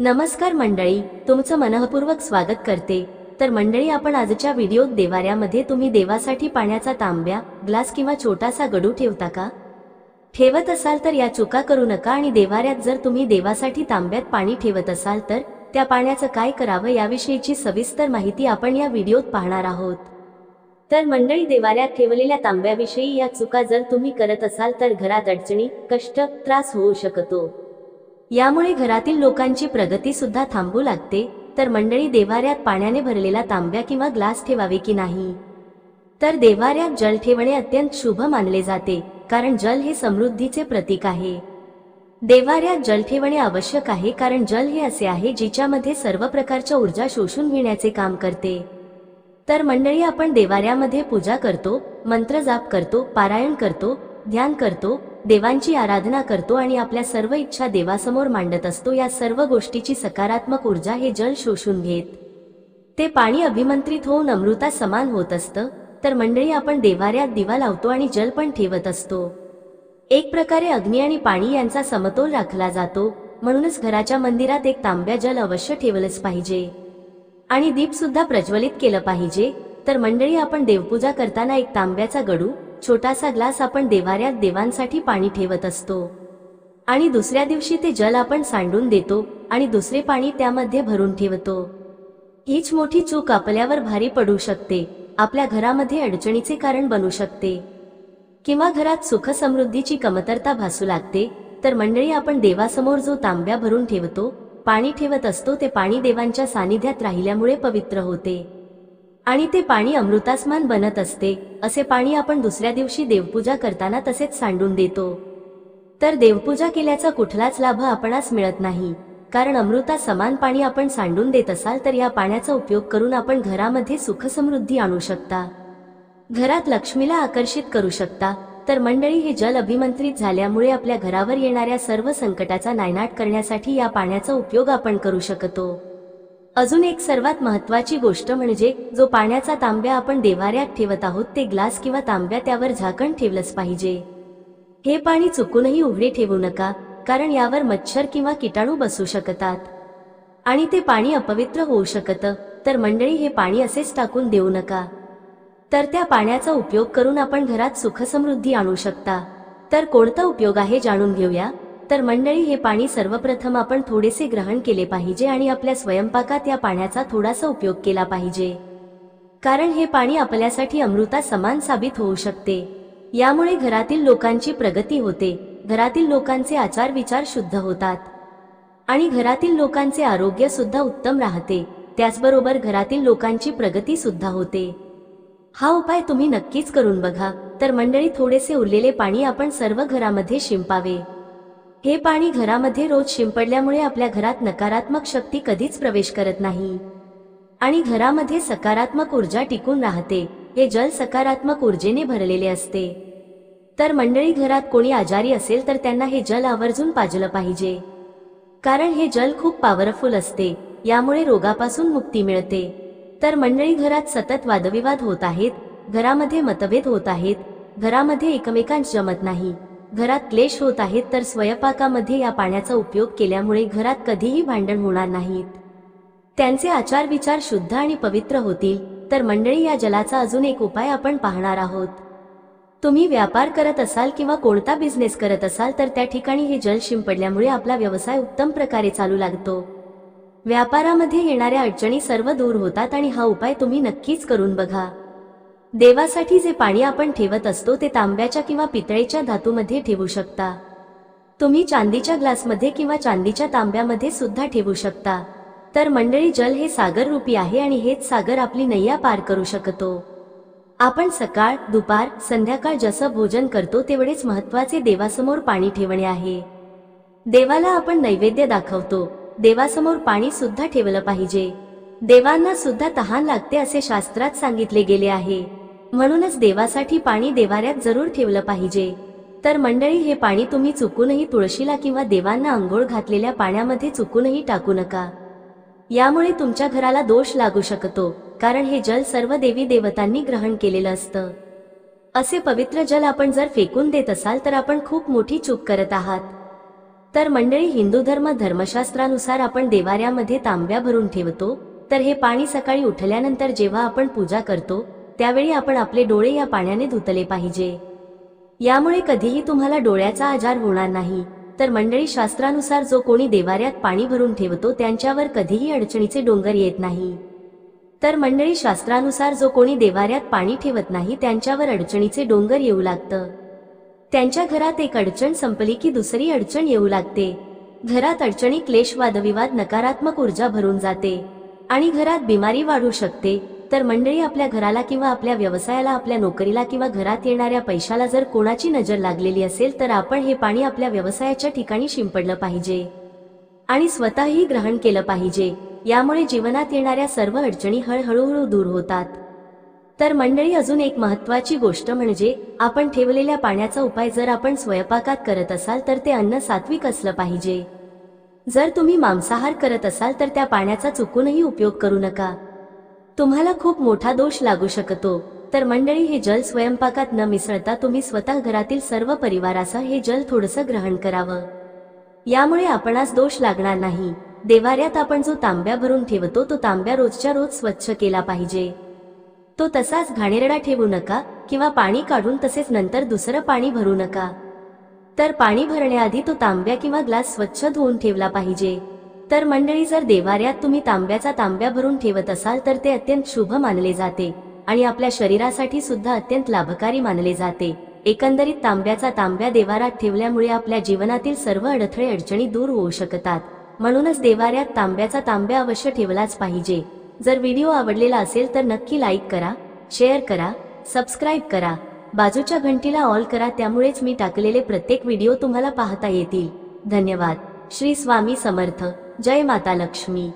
नमस्कार मंडळी तुमचं मनःपूर्वक स्वागत करते. तर मंडळी आपण आजच्या व्हिडिओत देवाऱ्यामध्ये तुम्ही देवासाठी पाण्याचा तांब्या ग्लास किंवा छोटासा गडू ठेवता का? ठेवत असाल तर या चुका करू नका आणि देवाऱ्यात जर तुम्ही देवासाठी तांब्यात पाणी ठेवत असाल तर त्या पाण्याचं काय करावं याविषयीची सविस्तर माहिती आपण या व्हिडिओत पाहणार आहोत. तर मंडळी देवाऱ्यात ठेवलेल्या तांब्याविषयी या चुका जर तुम्ही करत असाल तर घरात अडचणी कष्ट त्रास होऊ शकतो. यामुळे घरातील लोकांची प्रगती सुद्धा थांबू लागते. तर मंडळी देवाऱ्यात पाण्याने भरलेला तांब्या किंवा ग्लास ठेवावे की नाही? तर देवाऱ्यात जल ठेवणे अत्यंत शुभ मानले जाते कारण जल हे समृद्धीचे प्रतीक आहे. देवाऱ्यात जल ठेवणे आवश्यक आहे कारण जल हे असे आहे जिच्यामध्ये सर्व प्रकारच्या ऊर्जा शोषून घेण्याचे काम करते. तर मंडळी आपण देवाऱ्यामध्ये पूजा करतो मंत्र जाप करतो पारायण करतो ध्यान करतो देवांची आराधना करतो आणि आपल्या सर्व इच्छा देवासमोर मांडत असतो या सर्व गोष्टीची सकारात्मक ऊर्जा हे जल शोषून घेत. ते पाणी अभिमंत्रित होऊन अमृता समान होत असतं तर मंडळी आपण देवाऱ्यात दिवा लावतो आणि जल पण ठेवत असतो. एक प्रकारे अग्नी आणि पाणी यांचा समतोल राखला जातो म्हणूनच घराच्या मंदिरात एक तांब्या जल अवश्य ठेवलंच पाहिजे. आणि दीप सुद्धा प्रज्वलित केलं पाहिजे तर मंडळी आपण देवपूजा करताना एक तांब्याचा गडू छोटासा ग्लास आपण देवाऱ्यात देवांसाठी पाणी ठेवत असतो. आणि दुसऱ्या दिवशी ते जल आपण सांडून देतो आणि दुसरे पाणी त्यामध्ये भरून ठेवतो. हीच मोठी चूक आपल्यावर भारी पडू शकते आपल्या घरामध्ये अडचणीचे कारण बनू शकते. किंवा घरात सुख समृद्धीची कमतरता भासू लागते तर मंडळी आपण देवासमोर जो तांब्या भरून ठेवतो पाणी ठेवत असतो ते पाणी देवांच्या सानिध्यात राहिल्यामुळे पवित्र होते. आणि ते पाणी अमृतास्मान बनत असते असे पाणी आपण दुसऱ्या दिवशी देवपूजा करताना तसेच सांडून देतो. तर देवपूजा केल्याचा कुठलाच लाभ आपणास मिळत नाही कारण अमृता समान पाणी आपण सांडून देत असाल तर या पाण्याचा उपयोग करून आपण घरामध्ये सुखसमृद्धी आणू शकता. घरात लक्ष्मीला आकर्षित करू शकता तर मंडळी हे जल अभिमंत्रित झाल्यामुळे आपल्या घरावर येणाऱ्या सर्व संकटाचा नायनाट करण्यासाठी या पाण्याचा उपयोग आपण करू शकतो. अजून एक सर्वात महत्वाची गोष्ट म्हणजे जो पाण्याचा तांब्या आपण देवाऱ्यात ठेवत आहोत ते ग्लास किंवा तांब्या त्यावर झाकण ठेवलंच पाहिजे. हे पाणी चुकूनही उघडे ठेवू नका कारण यावर मच्छर किंवा किटाणू बसू शकतात. आणि ते पाणी अपवित्र होऊ शकतं तर मंडळी हे पाणी असेच टाकून देऊ नका. तर त्या पाण्याचा उपयोग करून आपण घरात सुखसमृद्धी आणू शकता. तर कोणता उपयोग आहे जाणून घेऊया? तर मंडळी हे पाणी सर्वप्रथम आपण थोडेसे ग्रहण केले पाहिजे आणि आपल्या स्वयंपाकात या पाण्याचा थोडासा उपयोग केला पाहिजे. कारण हे पाणी आपल्यासाठी अमृता समान साबित होऊ शकते. यामुळे घरातील लोकांची प्रगती होते घरातील लोकांचे आचार विचार शुद्ध होतात. आणि घरातील लोकांचे आरोग्य सुद्धा उत्तम राहते त्याचबरोबर घरातील लोकांची प्रगती सुद्धा होते. हा उपाय तुम्ही नक्कीच करून बघा. तर मंडळी थोडेसे उरलेले पाणी आपण सर्व घरामध्ये शिंपावे. हे पाणी घरामध्ये रोज शिंपडल्यामुळे आपल्या घरात नकारात्मक शक्ती कधीच प्रवेश करत नाही. आणि घरामध्ये सकारात्मक ऊर्जा टिकून राहते हे जल सकारात्मक ऊर्जेने भरलेले असते. तर मंडळी घरात कोणी आजारी असेल तर त्यांना हे जल आवर्जून पाजलं पाहिजे. कारण हे जल खूप पॉवरफुल असते यामुळे रोगापासून मुक्ती मिळते. तर मंडळी घरात सतत वादविवाद होत आहेत घरामध्ये मतभेद होत आहेत घरामध्ये एकमेकांस जमत नाही. घरात क्लेश होत आहेत तर स्वयंपाकामध्ये या पाण्याचा उपयोग केल्यामुळे घरात कधीही भांडण होणार नाहीत. त्यांचे आचार विचार शुद्ध आणि पवित्र होतील तर मंडळी या जलाचा अजून एक उपाय आपण पाहणार आहोत. तुम्ही व्यापार करत असाल किंवा कोणता बिझनेस करत असाल तर त्या ठिकाणी हे जल शिंपडल्यामुळे आपला व्यवसाय उत्तम प्रकारे चालू लागतो. व्यापारामध्ये येणाऱ्या अडचणी सर्व दूर होतात आणि हा उपाय तुम्ही नक्कीच करून बघा. देवासाठी जे पाणी आपण ठेवत असतो ते तांब्याच्या किंवा पितळेच्या धातूमध्ये ठेवू शकता. तुम्ही चांदीच्या ग्लासमध्ये किंवा चांदीच्या तांब्यामध्ये सुद्धा ठेवू शकता. तर मंडळी जल हे सागर रूपी आहे आणि हेच सागर आपली नैया पार करू शकतो. आपण सकाळ दुपार संध्याकाळ जसं भोजन करतो तेवढेच महत्त्वाचे देवासमोर पाणी ठेवणे आहे. देवाला आपण नैवेद्य दाखवतो. देवासमोर पाणी सुद्धा ठेवलं पाहिजे. देवांना सुद्धा तहान लागते असे शास्त्रात सांगितले गेले आहे. म्हणूनच देवासाठी पाणी देवाऱ्यात जरूर ठेवलं पाहिजे. तर मंडळी हे पाणी तुम्ही चुकूनही तुळशीला किंवा देवांना आंघोळ घातलेल्या पाण्यामध्ये चुकूनही टाकू नका. यामुळे तुमच्या घराला दोष लागू शकतो कारण हे जल सर्व देवी देवतांनी ग्रहण केलेलं असतं. असे पवित्र जल आपण जर फेकून देत असाल तर आपण खूप मोठी चूक करत आहात. तर मंडळी हिंदू धर्म धर्मशास्त्रानुसार आपण देवाऱ्यामध्ये तांब्या भरून ठेवतो तर हे पाणी सकाळी उठल्यानंतर जेव्हा आपण पूजा करतो त्यावेळी आपण आपले डोळे या पाण्याने धुतले पाहिजे. यामुळे कधीही तुम्हाला डोळ्याचा आजार होणार नाही. तर मंडळी शास्त्रानुसार जो कोणी देवाऱ्यात पाणी भरून ठेवतो त्यांच्यावर कधीही अडचणीचे डोंगर येत नाही. तर मंडळी शास्त्रानुसार जो कोणी देवाऱ्यात पाणी ठेवत नाही त्यांच्यावर अडचणीचे डोंगर येऊ लागतं. त्यांच्या घरात एक अडचण संपली की दुसरी अडचण येऊ लागते. घरात अडचणी क्लेश वादविवाद नकारात्मक ऊर्जा भरून जाते. आणि घरात बिमारी वाढू शकते. तर मंडळी आपल्या घराला किंवा आपल्या व्यवसायाला आपल्या नोकरीला किंवा घरात येणाऱ्या पैशाला जर कोणाची नजर लागलेली असेल तर आपण हे पाणी आपल्या व्यवसायाच्या ठिकाणी शिंपडलं पाहिजे. आणि स्वतःही ग्रहण केलं पाहिजे. यामुळे जीवनात येणाऱ्या सर्व अडचणी हळूहळू दूर होतात. तर मंडळी अजून एक महत्वाची गोष्ट म्हणजे आपण ठेवलेल्या पाण्याचा उपाय जर आपण स्वयंपाकात करत असाल तर ते अन्न सात्विक असलं पाहिजे. जर तुम्ही मांसाहार करत असाल तर त्या पाण्याचा चुकूनही उपयोग करू नका. तुम्हाला खूप मोठा दोष लागू शकतो. तर मंडळी हे जल स्वयंपाकात न मिसळता तुम्ही स्वतः घरातील सर्व परिवारासह हे जल थोडंसं ग्रहण करावं. यामुळे आपणास दोष लागणार नाही. देवाऱ्यात आपण जो तांब्या भरून ठेवतो तो तांब्या रोजच्या रोज स्वच्छ केला पाहिजे. तो तसाच घाणेरडा ठेवू नका किंवा पाणी काढून तसेच नंतर दुसरं पाणी भरू नका. तर पाणी भरण्याआधी तो तांब्या किंवा ग्लास स्वच्छ धुवून ठेवला पाहिजे. तर मंडळी जर देवाऱ्यात तुम्ही तांब्याचा तांब्या भरून ठेवत असाल तर ते अत्यंत शुभ मानले जाते आणि आपल्या शरीरासाठी सुद्धा अत्यंत लाभकारी मानले जाते. एकंदरीत तांब्याचा तांब्या देवारात ठेवल्यामुळे आपल्या जीवनातील सर्व अडथळे अडचणी दूर होऊ शकतात. म्हणूनच देवाऱ्यात तांब्याचा तांब्या अवश्य ठेवलाच पाहिजे. जर व्हिडिओ आवडलेला असेल तर नक्की लाईक करा शेअर करा सबस्क्राईब करा. बाजूच्या घंटीला ऑल करा त्यामुळेच मी टाकलेले प्रत्येक व्हिडिओ तुम्हाला पाहता येतील. धन्यवाद. श्री स्वामी समर्थ. जय माता लक्ष्मी.